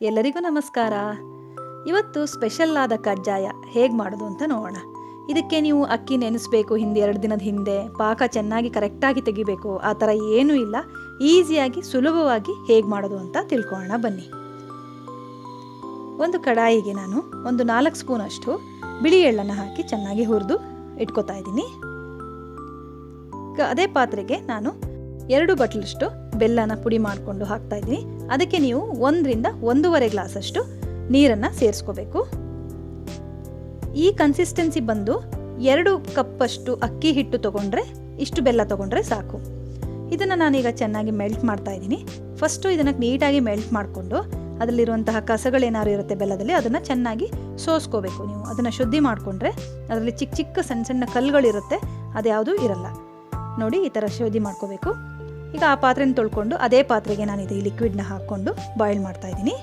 ಎಲ್ಲರಿಗೂ ನಮಸ್ಕಾರ. ಇವತ್ತು ಸ್ಪೆಷಲ್ ಆದ ಕಜ್ಜಾಯ ಹೇಗೆ ಮಾಡೋದು ಅಂತ ನೋಡೋಣ. ಇದಕ್ಕೆ ನೀವು ಅಕ್ಕಿ ನೆನೆಸ್ಬೇಕು ಹಿಂದೆ ಎರಡು ದಿನದ ಹಿಂದೆ, ಪಾಕ ಚೆನ್ನಾಗಿ ಕರೆಕ್ಟಾಗಿ ತೆಗಿಬೇಕು, ಆ ಥರ ಏನೂ ಇಲ್ಲ. ಈಸಿಯಾಗಿ, ಸುಲಭವಾಗಿ ಹೇಗೆ ಮಾಡೋದು ಅಂತ ತಿಳ್ಕೊಳ್ಳೋಣ ಬನ್ನಿ. ಒಂದು ಕಡಾಯಿಗೆ ನಾನು ಒಂದು ನಾಲ್ಕು ಸ್ಪೂನಷ್ಟು ಬಿಳಿ ಎಳ್ಳನ್ನು ಹಾಕಿ ಚೆನ್ನಾಗಿ ಹುರಿದು ಇಟ್ಕೋತಾ ಇದ್ದೀನಿ. ಅದೇ ಪಾತ್ರೆಗೆ ನಾನು ಎರಡು ಬಟ್ಲಷ್ಟು ಬೆಲ್ಲನ ಪುಡಿ ಮಾಡಿಕೊಂಡು ಹಾಕ್ತಾ ಇದ್ದೀನಿ. ಅದಕ್ಕೆ ನೀವು ಒಂದರಿಂದ ಒಂದೂವರೆ ಗ್ಲಾಸಷ್ಟು ನೀರನ್ನು ಸೇರಿಸ್ಕೋಬೇಕು. ಈ ಕನ್ಸಿಸ್ಟೆನ್ಸಿ ಬಂದು ಎರಡು ಕಪ್ಪಷ್ಟು ಅಕ್ಕಿ ಹಿಟ್ಟು ತೊಗೊಂಡ್ರೆ ಇಷ್ಟು ಬೆಲ್ಲ ತೊಗೊಂಡ್ರೆ ಸಾಕು. ಇದನ್ನು ನಾನೀಗ ಚೆನ್ನಾಗಿ ಮೆಲ್ಟ್ ಮಾಡ್ತಾ ಇದ್ದೀನಿ. ಫಸ್ಟು ಇದನ್ನು ನೀಟಾಗಿ ಮೆಲ್ಟ್ ಮಾಡಿಕೊಂಡು ಅದರಲ್ಲಿರುವಂತಹ ಕಸಗಳೇನಾದ್ರು ಇರುತ್ತೆ ಬೆಲ್ಲದಲ್ಲಿ ಅದನ್ನು ಚೆನ್ನಾಗಿ ಸೋಸ್ಕೋಬೇಕು ನೀವು. ಅದನ್ನು ಶುದ್ಧಿ ಮಾಡಿಕೊಂಡ್ರೆ ಅದರಲ್ಲಿ ಚಿಕ್ಕ ಚಿಕ್ಕ ಸಣ್ಣ ಸಣ್ಣ ಕಲ್ಲುಗಳಿರುತ್ತೆ, ಅದ್ಯಾವುದೂ ಇರಲ್ಲ. ನೋಡಿ ಈ ಥರ ಶುದ್ಧಿ ಮಾಡ್ಕೋಬೇಕು. ಈಗ ಆ ಪಾತ್ರೆನ ತೊಳ್ಕೊಂಡು ಅದೇ ಪಾತ್ರೆಗೆ ನಾನು ಇದು ಲಿಕ್ವಿಡ್ನ ಹಾಕ್ಕೊಂಡು ಬಾಯ್ಲ್ ಮಾಡ್ತಾ ಇದ್ದೀನಿ.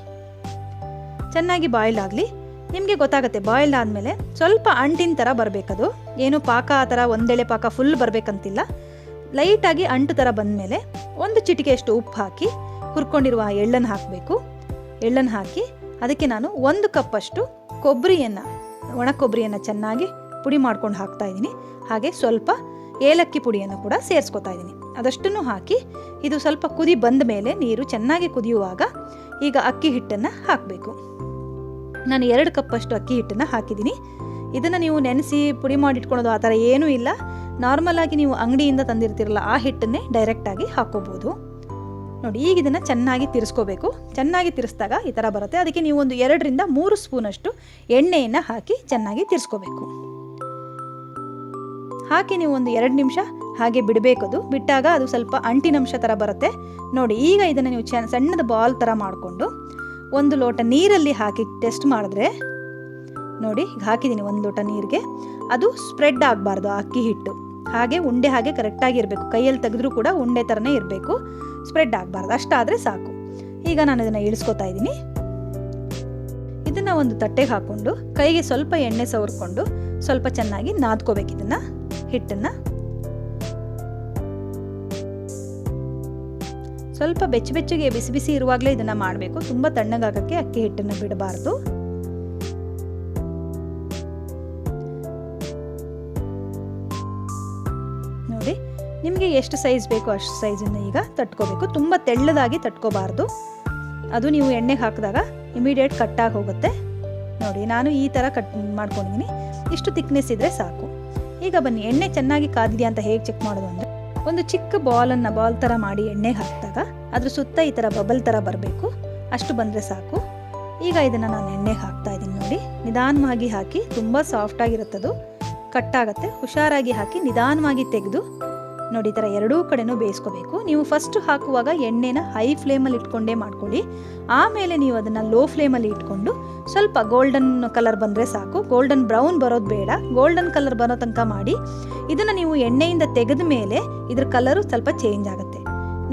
ಚೆನ್ನಾಗಿ ಬಾಯ್ಲ್ ಆಗಲಿ. ನಿಮಗೆ ಗೊತ್ತಾಗುತ್ತೆ ಬಾಯ್ಲ್ ಆದಮೇಲೆ ಸ್ವಲ್ಪ ಅಂಟಿನ ಥರ ಬರಬೇಕದು. ಏನು ಪಾಕ ಆ ಥರ ಒಂದೆಳೆ ಪಾಕ ಫುಲ್ ಬರಬೇಕಂತಿಲ್ಲ. ಲೈಟಾಗಿ ಅಂಟು ಥರ ಬಂದಮೇಲೆ ಒಂದು ಚಿಟಿಕೆಯಷ್ಟು ಉಪ್ಪು ಹಾಕಿ ಹುರ್ಕೊಂಡಿರುವ ಎಳ್ಳನ್ನು ಹಾಕಬೇಕು. ಎಳ್ಳನ್ನು ಹಾಕಿ ಅದಕ್ಕೆ ನಾನು ಒಂದು ಕಪ್ಪಷ್ಟು ಕೊಬ್ಬರಿಯನ್ನು ಒಣ ಕೊಬ್ಬರಿಯನ್ನು ಚೆನ್ನಾಗಿ ಪುಡಿ ಮಾಡ್ಕೊಂಡು ಹಾಕ್ತಾ ಇದ್ದೀನಿ. ಹಾಗೆ ಸ್ವಲ್ಪ ಏಲಕ್ಕಿ ಪುಡಿಯನ್ನು ಕೂಡ ಸೇರಿಸ್ಕೊತಾ ಇದ್ದೀನಿ. ಅದಷ್ಟನ್ನು ಹಾಕಿ ಇದು ಸ್ವಲ್ಪ ಕುದಿ ಬಂದ ಮೇಲೆ ನೀರು ಚೆನ್ನಾಗಿ ಕುದಿಯುವಾಗ ಈಗ ಅಕ್ಕಿ ಹಿಟ್ಟನ್ನು ಹಾಕಬೇಕು. ನಾನು ಎರಡು ಕಪ್ಪಷ್ಟು ಅಕ್ಕಿ ಹಿಟ್ಟನ್ನು ಹಾಕಿದ್ದೀನಿ. ಇದನ್ನು ನೀವು ನೆನೆಸಿ ಪುಡಿ ಮಾಡಿಟ್ಕೊಳೋದು ಆ ಥರ ಏನೂ ಇಲ್ಲ. ನಾರ್ಮಲಾಗಿ ನೀವು ಅಂಗಡಿಯಿಂದ ತಂದಿರ್ತಿರಲ್ಲ ಆ ಹಿಟ್ಟನ್ನೇ ಡೈರೆಕ್ಟಾಗಿ ಹಾಕೋಬೋದು. ನೋಡಿ, ಈಗ ಇದನ್ನು ಚೆನ್ನಾಗಿ ತಿರ್ಸ್ಕೋಬೇಕು. ಚೆನ್ನಾಗಿ ತಿರ್ಸಿದಾಗ ಈ ಥರ ಬರುತ್ತೆ. ಅದಕ್ಕೆ ನೀವು ಒಂದು ಎರಡರಿಂದ ಮೂರು ಸ್ಪೂನಷ್ಟು ಎಣ್ಣೆಯನ್ನು ಹಾಕಿ ಚೆನ್ನಾಗಿ ತಿರ್ಸ್ಕೋಬೇಕು. ಹಾಕಿ ನೀವು ಒಂದು ಎರಡು ನಿಮಿಷ ಹಾಗೆ ಬಿಡಬೇಕು ಅದು. ಬಿಟ್ಟಾಗ ಅದು ಸ್ವಲ್ಪ ಅಂಟಿನಂಶ ಥರ ಬರುತ್ತೆ. ನೋಡಿ, ಈಗ ಇದನ್ನು ನೀವು ಚೆನ್ನ ಸಣ್ಣದ ಬಾಲ್ ಥರ ಮಾಡಿಕೊಂಡು ಒಂದು ಲೋಟ ನೀರಲ್ಲಿ ಹಾಕಿ ಟೆಸ್ಟ್ ಮಾಡಿದ್ರೆ, ನೋಡಿ, ಈಗ ಹಾಕಿದ್ದೀನಿ ಒಂದು ಲೋಟ ನೀರಿಗೆ. ಅದು ಸ್ಪ್ರೆಡ್ ಆಗಬಾರ್ದು ಅಕ್ಕಿ ಹಿಟ್ಟು. ಹಾಗೆ ಉಂಡೆ ಹಾಗೆ ಕರೆಕ್ಟಾಗಿ ಇರಬೇಕು. ಕೈಯಲ್ಲಿ ತೆಗೆದ್ರೂ ಕೂಡ ಉಂಡೆ ಥರನೇ ಇರಬೇಕು. ಸ್ಪ್ರೆಡ್ ಆಗಬಾರ್ದು. ಅಷ್ಟಾದರೆ ಸಾಕು. ಈಗ ನಾನು ಇದನ್ನು ಇಳಿಸ್ಕೊತಾ ಇದ್ದೀನಿ. ಇದನ್ನು ಒಂದು ತಟ್ಟೆಗೆ ಹಾಕ್ಕೊಂಡು ಕೈಗೆ ಸ್ವಲ್ಪ ಎಣ್ಣೆ ಸವರ್ಕೊಂಡು ಸ್ವಲ್ಪ ಚೆನ್ನಾಗಿ ನಾದ್ಕೋಬೇಕು ಇದನ್ನು. ಹಿಟ್ಟನ್ನು ಸ್ವಲ್ಪ ಬೆಚ್ಚ ಬೆಚ್ಚಗೆ ಬಿಸಿ ಬಿಸಿ ಇರುವಾಗಲೇ ಇದನ್ನು ಮಾಡಬೇಕು. ತುಂಬ ತಣ್ಣಗಾಗಕ್ಕೆ ಅಕ್ಕಿ ಹಿಟ್ಟನ್ನು ಬಿಡಬಾರ್ದು. ನೋಡಿ, ನಿಮಗೆ ಎಷ್ಟು ಸೈಜ್ ಬೇಕು ಅಷ್ಟು ಸೈಜನ್ನು ಈಗ ತಟ್ಕೋಬೇಕು. ತುಂಬ ತೆಳ್ಳದಾಗಿ ತಟ್ಕೋಬಾರ್ದು. ಅದು ನೀವು ಎಣ್ಣೆಗೆ ಹಾಕಿದಾಗ ಇಮಿಡಿಯೇಟ್ ಕಟ್ಟಾಗಿ ಹೋಗುತ್ತೆ. ನೋಡಿ, ನಾನು ಈ ಥರ ಕಟ್ ಮಾಡ್ಕೊಂಡಿದ್ದೀನಿ. ಇಷ್ಟು ತಿಕ್ನೆಸ್ ಇದ್ದರೆ ಸಾಕು. ಈಗ ಬನ್ನಿ, ಎಣ್ಣೆ ಚೆನ್ನಾಗಿ ಕಾದಿದೆಯಾ ಅಂತ ಹೇಗೆ ಚೆಕ್ ಮಾಡೋದು ಅಂದರೆ, ಒಂದು ಚಿಕ್ಕ ಬಾಲನ್ನು ಬಾಲ್ ಥರ ಮಾಡಿ ಎಣ್ಣೆಗೆ ಹಾಕಿದಾಗ, ಅದ್ರ ಸುತ್ತ ಈ ಥರ ಬಬಲ್ ಥರ ಬರಬೇಕು. ಅಷ್ಟು ಬಂದರೆ ಸಾಕು. ಈಗ ಇದನ್ನು ನಾನು ಎಣ್ಣೆಗೆ ಹಾಕ್ತಾ ಇದ್ದೀನಿ ನೋಡಿ. ನಿಧಾನವಾಗಿ ಹಾಕಿ, ತುಂಬ ಸಾಫ್ಟಾಗಿರುತ್ತದು ಕಟ್ಟಾಗತ್ತೆ ಹುಷಾರಾಗಿ ಹಾಕಿ ನಿಧಾನವಾಗಿ ತೆಗೆದು ನೋಡಿ, ಈ ಥರ ಎರಡೂ ಕಡೆನೂ ಬೇಯಿಸ್ಕೋಬೇಕು. ನೀವು ಫಸ್ಟ್ ಹಾಕುವಾಗ ಎಣ್ಣೆನ ಹೈ ಫ್ಲೇಮಲ್ಲಿ ಇಟ್ಕೊಂಡೇ ಮಾಡ್ಕೊಳ್ಳಿ. ಆಮೇಲೆ ನೀವು ಅದನ್ನು ಲೋ ಫ್ಲೇಮಲ್ಲಿ ಇಟ್ಕೊಂಡು ಸ್ವಲ್ಪ ಗೋಲ್ಡನ್ ಕಲರ್ ಬಂದರೆ ಸಾಕು. ಗೋಲ್ಡನ್ ಬ್ರೌನ್ ಬರೋದು ಬೇಡ. ಗೋಲ್ಡನ್ ಕಲರ್ ಬರೋ ತನಕ ಮಾಡಿ. ಇದನ್ನು ನೀವು ಎಣ್ಣೆಯಿಂದ ತೆಗೆದ ಮೇಲೆ ಇದ್ರ ಕಲರು ಸ್ವಲ್ಪ ಚೇಂಜ್ ಆಗುತ್ತೆ.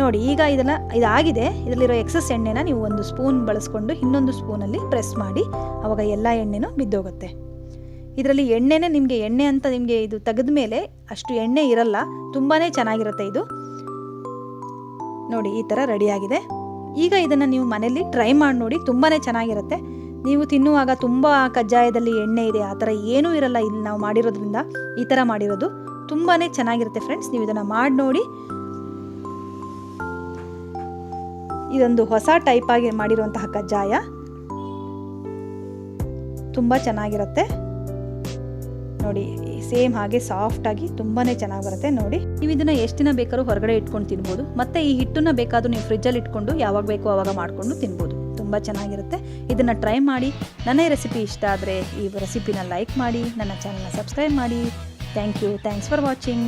ನೋಡಿ, ಈಗ ಇದನ್ನು ಇದಾಗಿದೆ. ಇದರಲ್ಲಿರೋ ಎಕ್ಸಸ್ ಎಣ್ಣೆನ ನೀವು ಒಂದು ಸ್ಪೂನ್ ಬಳಸ್ಕೊಂಡು ಇನ್ನೊಂದು ಸ್ಪೂನಲ್ಲಿ ಪ್ರೆಸ್ ಮಾಡಿ. ಅವಾಗ ಎಲ್ಲ ಎಣ್ಣೆನೂ ಬಿದ್ದೋಗುತ್ತೆ. ಇದರಲ್ಲಿ ಎಣ್ಣೆನೇ ನಿಮಗೆ ಎಣ್ಣೆ ಅಂತ ನಿಮಗೆ ಇದು ತೆಗೆದ ಮೇಲೆ ಅಷ್ಟು ಎಣ್ಣೆ ಇರಲ್ಲ ತುಂಬಾ ಚೆನ್ನಾಗಿರುತ್ತೆ ಇದು. ನೋಡಿ, ಈ ಥರ ರೆಡಿಯಾಗಿದೆ ಈಗ ಇದನ್ನು ನೀವು ಮನೆಯಲ್ಲಿ ಟ್ರೈ ಮಾಡಿ ನೋಡಿ ತುಂಬಾ ಚೆನ್ನಾಗಿರುತ್ತೆ. ನೀವು ತಿನ್ನುವಾಗ ತುಂಬ ಕಜ್ಜಾಯದಲ್ಲಿ ಎಣ್ಣೆ ಇದೆ, ಆ ಥರ ಏನೂ ಇರಲ್ಲ ಇಲ್ಲಿ ನಾವು ಮಾಡಿರೋದ್ರಿಂದ, ಈ ಥರ ಮಾಡಿರೋದು. ತುಂಬಾ ಚೆನ್ನಾಗಿರುತ್ತೆ ಫ್ರೆಂಡ್ಸ್ ನೀವು ಇದನ್ನು ಮಾಡಿ ನೋಡಿ. ಇದೊಂದು ಹೊಸ ಟೈಪ್ ಆಗಿ ಮಾಡಿರುವಂತಹ ಕಜ್ಜಾಯ. ತುಂಬ ಚೆನ್ನಾಗಿರುತ್ತೆ. ನೋಡಿ ಸೇಮ್ ಹಾಗೆ ಸಾಫ್ಟ್ ಆಗಿ ತುಂಬಾನೇ ಚೆನ್ನಾಗಿ ಬರುತ್ತೆ, ನೋಡಿ. ನೀವು ಇದನ್ನ ಎಷ್ಟು ದಿನ ಬೇಕಾದ್ರೂ ಹೊರಗಡೆ ಇಟ್ಕೊಂಡು ತಿನ್ಬೋದು. ಮತ್ತೆ ಈ ಹಿಟ್ಟನ್ನ ಬೇಕಾದ್ರೂ ನೀವು ಫ್ರಿಜ್ಜಲ್ಲಿ ಇಟ್ಕೊಂಡು ಯಾವಾಗ ಬೇಕೋ ಆವಾಗ ಮಾಡ್ಕೊಂಡು ತಿನ್ಬೋದು. ತುಂಬ ಚೆನ್ನಾಗಿರುತ್ತೆ. ಇದನ್ನು ಟ್ರೈ ಮಾಡಿ. ನನ್ನ ರೆಸಿಪಿ ಇಷ್ಟ ಆದರೆ ಈ ರೆಸಿಪಿನ ಲೈಕ್ ಮಾಡಿ, ನನ್ನ ಚಾನಲ್ನ ಸಬ್ಸ್ಕ್ರೈಬ್ ಮಾಡಿ. Thank you thanks for watching